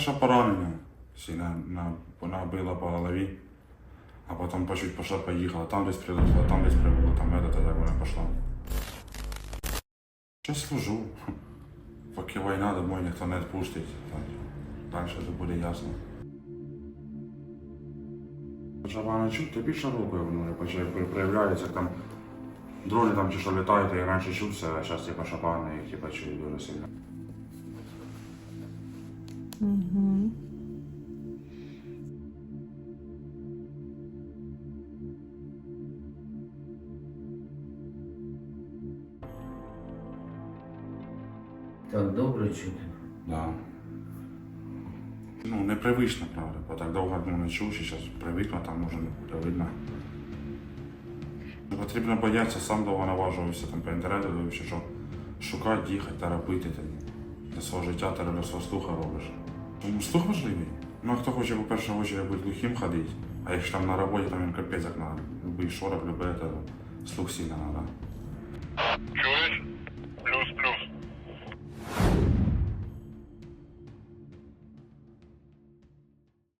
що поранення. Сильно на, набила по голові. А потім по чуть пошла поїхала. Там десь прилетіло, там десь прибуло, там это, так вона пішла. Ще служу. Поки війна домой ніхто не відпустить. Далі вже буде ясно. Жабана чуть, то більше року воно почав проявляється, там дрони там чи що літають, я раніше чувся, а зараз типа шапани типа чую дуже сильно. Так добре чути. Да. Ну, непривично, правда, бо так довго ну, не чув, що зараз привикну, там може не буде видно. Не Потрібно боятися, сам довго наважувався там по інтернету, дивився, що шукати, їхати та робити ти для свого життя ти для свого слуха робиш. Слух важливий. Ну а хто хоче, по-перше, очі бути глухим ходити, а якщо там на роботі, там він капець як на любий шорох, любе, слух сильно треба. Чуєш?